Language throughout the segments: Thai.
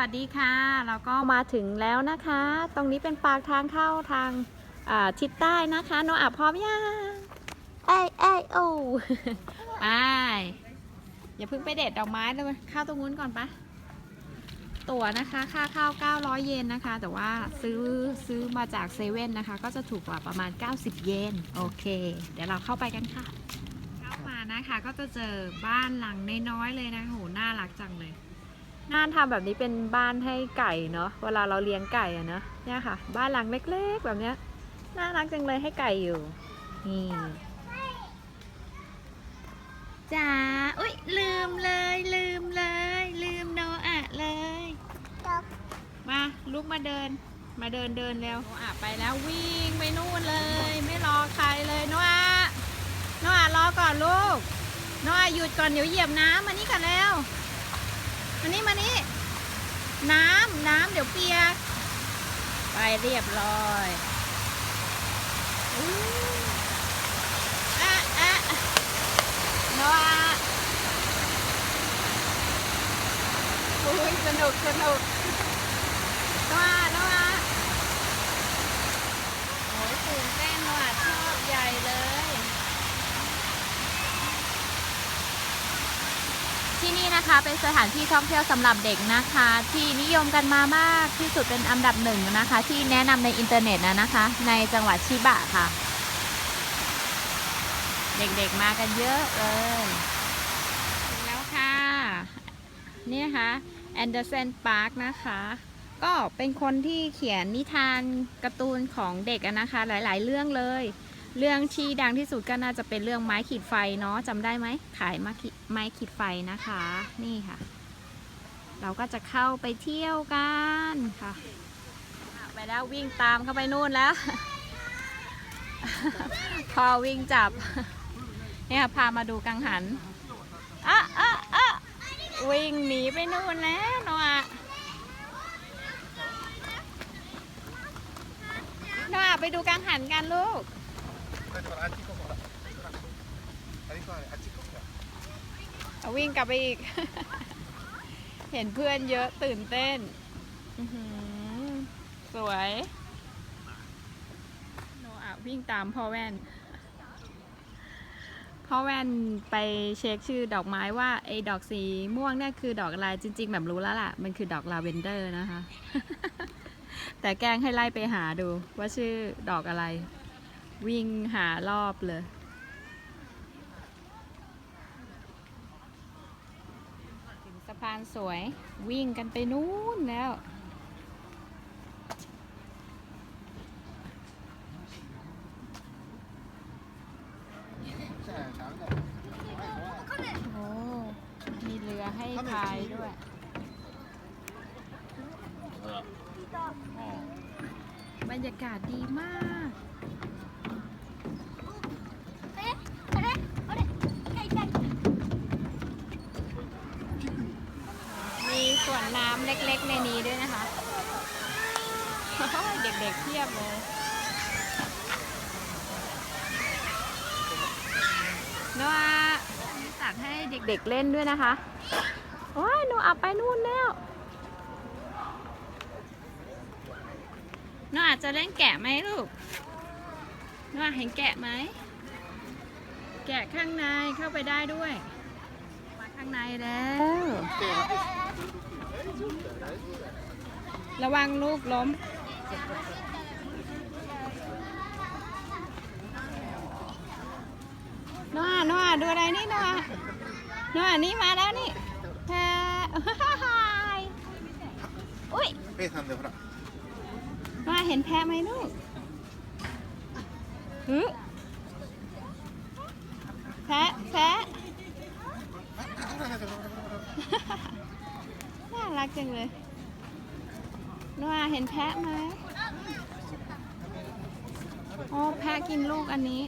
วัสดีค่ะเราก็มาถึงแล้วนะคะ ตรงนี้เป็นปากทางเข้าทางอ่าทิศใต้นะคะ โนอาพร้อมยังไอไอโอไปอย่าเพิ่งไปเด็ดดอกไม้เลยเข้าตรงนู้นก่อนปะตั๋วนะคะค่าเข้า900 เยนนะคะ แต่ว่าซื้อซื้อมาจากเซเว่นนะคะ ก็จะถูกกว่าประมาณ 90 เยนโอเค เดี๋ยวเราเข้าไปกันค่ะ เข้ามานะคะก็จะเจอบ้านหลังน้อยๆเลยนะโหน่ารักจังเลย น่าทำแบบนี้เป็นบ้านให้ไก่เนาะเวลาเราเลี้ยงไก่อะเนาะเนี่ยค่ะ บ้านหลังเล็กๆแบบเนี้ยน่ารักจังเลยให้ไก่อยู่นี่จ๋าอุ้ยลืมเลยลืมเลย ลืมโนอะเลยมาลุกมาเดิน มาเดินเดินเร็วโนอะไปแล้ววิ่งไปนู่นเลย ไม่รอใครเลยโนอะโนอะรอก่อนลูกโนอะหยุดก่อนเดี๋ยวเหยียบน้ำมานี่กันแล้ว มานี่มานี่ น้ำน้ำเดี๋ยวเปียก ไปเรียบร้อยอู้อะอะนอาอุ้ยสนุกสนุกโนอาโนอาโอ้ยตื่นเต้นโนอาชอบใหญ่เลย ที่ นะคะเป็นสถานที่ท่องเที่ยวสำหรับเด็กนะคะ ที่นิยมกันมามากที่สุดเป็นอันดับหนึ่งนะคะ ที่แนะนำในอินเทอร์เน็ตนะนะคะ ในจังหวัดชิบะค่ะ เด็กๆมากันเยอะเลยถึงแล้วค่ะ นี่นะคะแอนเดอร์เซนพาร์คนะคะ ก็เป็นคนที่เขียนนิทานการ์ตูนของเด็กนะคะ หลายๆ เรื่องเลย เรื่องที่ดังที่สุดก็น่าจะเป็นเรื่องไม้ขีดไฟเนาะจำได้ไหมขายไม้ขีดไมขีดไฟนะคะ นี่ค่ะ เราก็จะเข้าไปเที่ยวกันค่ะ ไปแล้ววิ่งตามเข้าไปนู่นแล้ว พอวิ่งจับ เนี่ยพามาดูกังหันอะอะอะวิ่งหนีไปนู่นแล้วเนาะเนาะไปดูกังหันกันลูก เอาวิ่งกลับไปอีก เห็นเพื่อนเยอะตื่นเต้น สวย โนอาวิ่งตามพ่อแว่น พ่อแว่นไปเช็คชื่อดอกไม้ว่าไอ้ดอกสีม่วงเนี่ยคือดอกอะไรจริงๆ แบบรู้แล้วล่ะ มันคือดอกลาเวนเดอร์นะคะ แต่แกล้งให้ไล่ไปหาดูว่าชื่อดอกอะไร วิ่งหารอบเลย ถึงสะพานสวยวิ่งกันไปนู้นแล้ว โอ้ มีเรือให้พายด้วย บรรยากาศดีมาก มีสวนน้ำ เล็กๆในนี้ด้วยนะคะ เด็กๆเพียบเลย โนอามีสัตว์ให้เด็กๆเล่นด้วยนะคะ โอ้ยหนูอับไปนู่นแล้วหนูอาจจะเล่นแกะไหมลูกนูอาเห็นแกะไหม แกะข้างในเข้าไปได้ด้วย มาข้างในแล้ว ระวังลูกล้ม น้าน้าดูอะไรนี่น้าน้านี่มาแล้วนี่ฮายอุ้ยเป้ทำเดี๋ยวพระน้าเห็นแพะไหมลูกฮึแพะแพะ จังเลยนัวเห็นแพะไหมโอ้แพะกินลูกอันนี้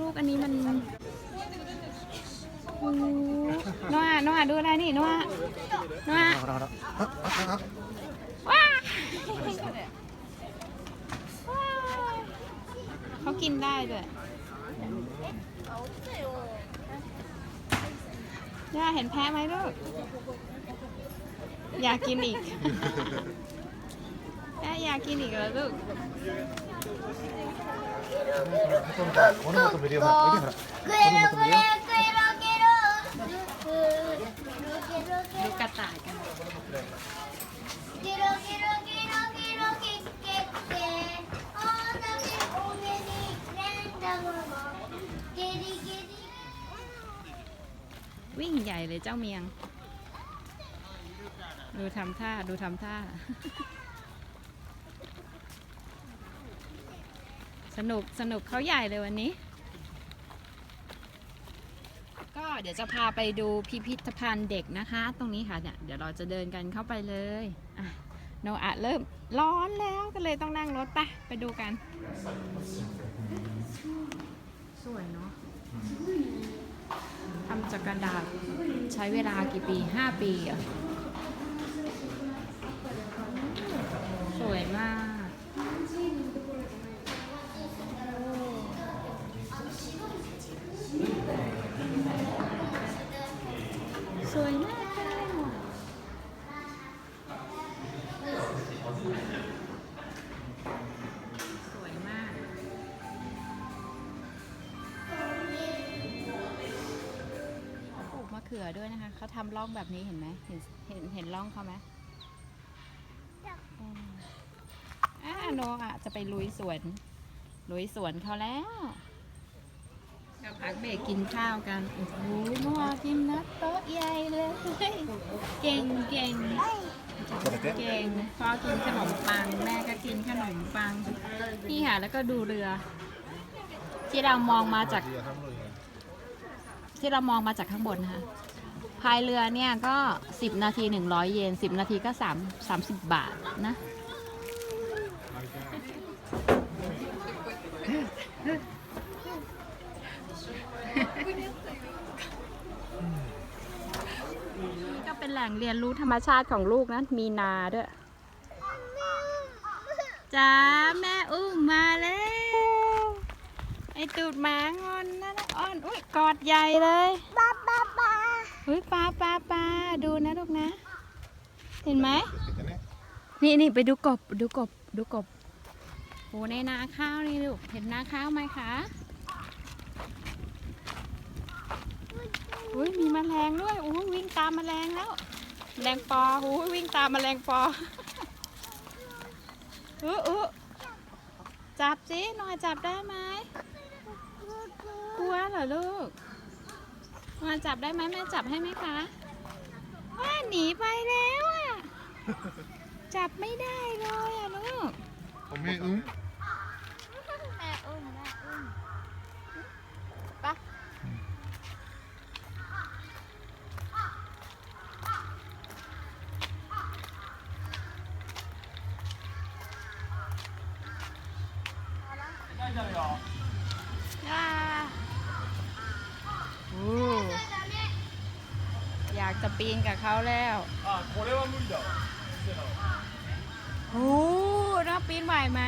ลูกอันนี้มันนัวนัวดูได้นี่นัานัวว้าเขากินได้ด้วย ย่าเห็นแพ้ไหมลูก อยากกินอีก แพ้อยากกินอีกแล้วลูกこの子と見るような見てほらこの子 จ้าเมียง ดูทำท่า ดูทำท่า สนุกสนุกเขาใหญ่เลยวันนี้ ก็เดี๋ยวจะพาไปดูพิพิธภัณฑ์เด็กนะคะ ตรงนี้ค่ะเนี่ยเดี๋ยวเราจะเดินกันเข้าไปเลยโนอะเริ่มร้อนแล้วก็เลยต้องนั่งรถไปไปดูกัน สวยเนาะำจากกระดาษใช้เวลากี่ปี 5 ปีเหรอะ สวยมาก อด้วยนะคะเขาทำร่องแบบนี้เห็นไหมเห็นเห็นเห็นร่องเขาไหมอ่าโนอะจะไปลุยสวนลุยสวนเขาแล้วจะพักเบรกกินข้าวกันโอ้โหนัวกินนะโต๊ะใหญ่เลย เก่งเก่งเก่งพ่อกินขนมปังแม่ก็กินขนมปังนี่ค่ะแล้วก็ดูเรือ ที่เรามองมาจาก ที่เรามองมาจากข้างบนนะคะ พายเรือเนี่ยก็ 10 นาที 100 เยน 10 นาทีก็3 30 บาทนะนี่ก็เป็นแหล่งเรียนรู้ธรรมชาติของลูกนะ มีนาด้วยจ้าแม่อุ้มมาแล้ว ไอตูดหมางอนนะนะอ้อน อุ้ยกอดใหญ่เลยบ้าบ้าบ้า อุ้ยปลาปลาปลาดูนะลูกนะ เห็นไหม นี่นี่ไปดูกบดูกบดูกบโอ้ในนาข้าวนี่ลูก เห็นนาข้าวไหมคะอุ้ยมีมแมลงด้วยอุ้ยวิ่งตามมแมลงแล้วแมลงปออุ้วิ่งตามมแมลงปออื้ออื้อจับสิหน่อยจับได้ไหมกลัวเหรอลูก มาจับได้ไหมแม่จับให้ไหมคะว่าหนีไปแล้วอะ จับไม่ได้เลยอะลูก ผมไม่อึ้ง จะปีนกับเขาแล้วอ่าこれは無理だโอ้น้าปีนไหวไหม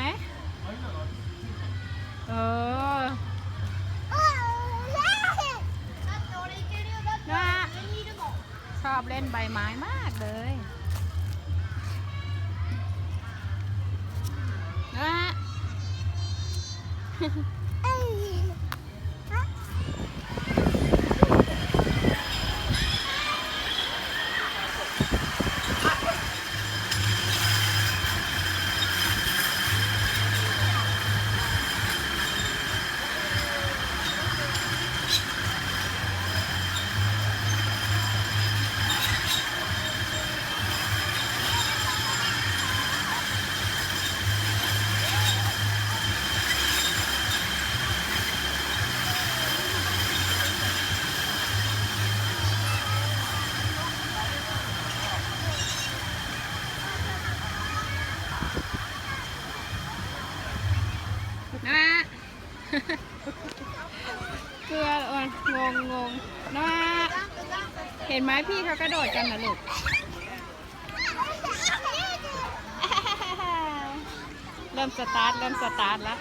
เออ だって俺いけるよだって นะ 上にいるもん ชอบเล่นใบไม้มากเลยนะ นะ เกลืออ่อนงงงงนะเห็นไหมพี่เขากระโดดกันนะลูกเริ่มสตาร์ทเริ่มสตาร์ทแล้ว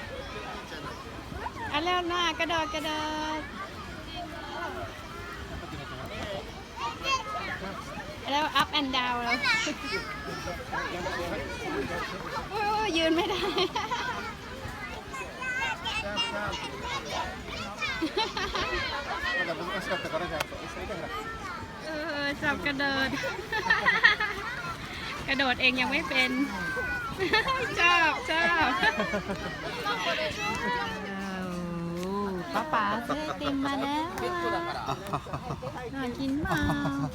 อะแล้วหน้ากระโดดกระโดดแล้วอัพแอนด์ดาวแล้วยืนไม่ได้ まだ難しかったからじゃあそれだから เออจับกระโดด กระโดดเองยังไม่เป็น ชอบชอบป้าป๋าซื้อไอติมมาแล้วน่ากินมาก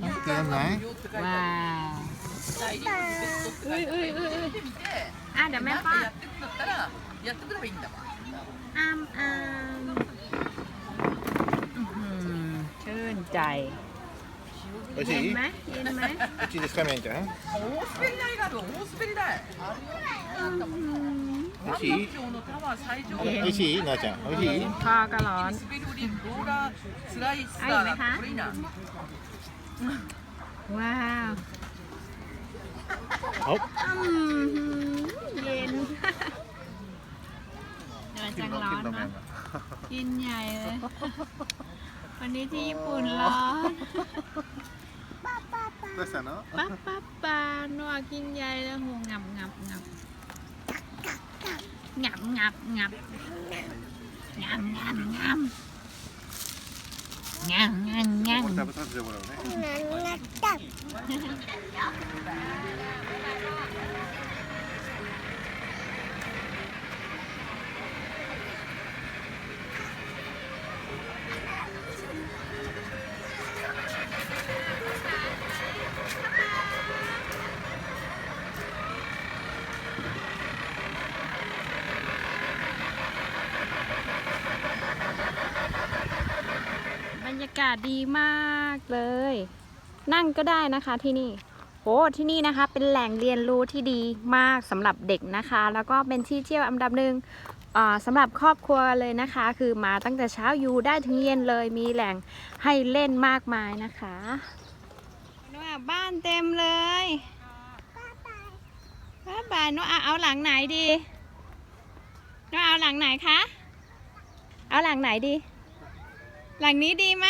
なんてやんない ว้าวอุ้ยอุ้ยอุ้ยอุ้ยอ่ะเดี๋ยวแม่ป้า やってくればいいんだわ อ้ามอ้ามอื้อหือชื่นใจ 美味し เย็น い ไหมเย็นไหม うちですかめんちゃん大滑り台があるわ大滑り台อื้อหือ 美味しい万華鏡のタワー最上え階美味しいなあちゃん美味しい พอก็ร้อน 滑り降りるローラースライスタあいいねーがこれいいな ว้าว お อืมเย็นเดี๋ยว จังร้อนนะกินใหญ่เลย วันนี้ที่ญี่ปุ่นร้อน どうしたの ปั๊บปั๊บปานัวกินใหญ่แล้วโหงับงับงับงับงับงับงับงับงับงับงับงับ 食べさせてもらうねบรรยา าศดีมากเลย นั่งก็ได้นะคะที่นี่โหที่นี่นะคะ เป็นแหล่งเรียนรู้ที่ดีมากสำหรับเด็กนะคะ แล้วก็เป็นที่เที่ยวอันดับหนึ่งสำหรับครอบครัวเลยนะคะ คือมาตั้งแต่เช้าอยู่ได้ถึงเย็นเลยมีแหล่งให้เล่นมากมายนะคะว่าบ้านเต็มเลยบ้านบายน้องอาเอาหลังไหนดีน้องเอาหลังไหนคะ เอาหลังไหนดี หลังนี้ดีไหม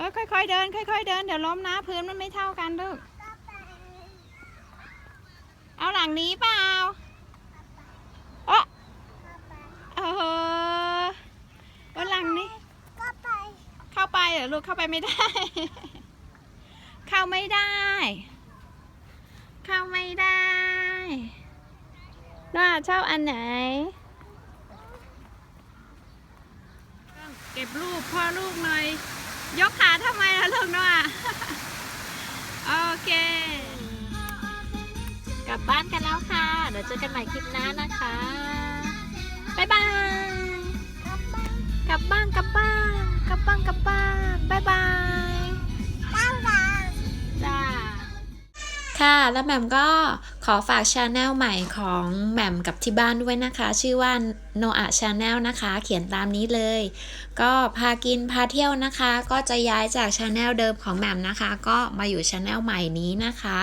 เออค่อยๆเดิน ค่อยๆเดินเดี๋ยวล้มนะพื้นมันไม่เท่ากันลูกเอาหลังนี้เปล่าเออเออว่าหลังนี้เข้าไปเหรอลูกเข้าไปไม่ได้ เข้าไม่ได้ เข้าไม่ได้น้าชอบอันไหนเก็บรูปพ่อลูกหน่อย ยกขาทำไมล่ะลูกเนาะโอเค กลับบ้านกันแล้วค่ะ เดี๋ยวเจอกันใหม่คลิปหน้านะคะ บ๊ายบาย กลับบ้านกลับบ้านกลับบ้านกลับบ้านบ๊ายบาย ค่ะ แล้วแหม่มก็ขอฝากชาแนลใหม่ของแหม่มกับที่บ้านด้วยนะคะ ชื่อว่า Noah Channel นะคะ เขียนตามนี้เลย ก็พากินพาเที่ยวนะคะ ก็จะย้ายจากชาแนลเดิมของแหม่มนะคะ ก็มาอยู่ชาแนลใหม่นี้นะคะ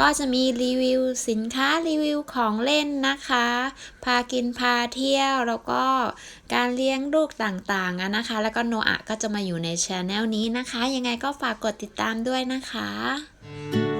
ก็จะมีรีวิวสินค้ารีวิวของเล่นนะคะ พากินพาเที่ยวแล้วก็การเลี้ยงลูกต่างๆนะคะ แล้วก็โนอะก็จะมาอยู่ในชาแนลนี้นะคะ ยังไงก็ฝากกดติดตามด้วยนะคะ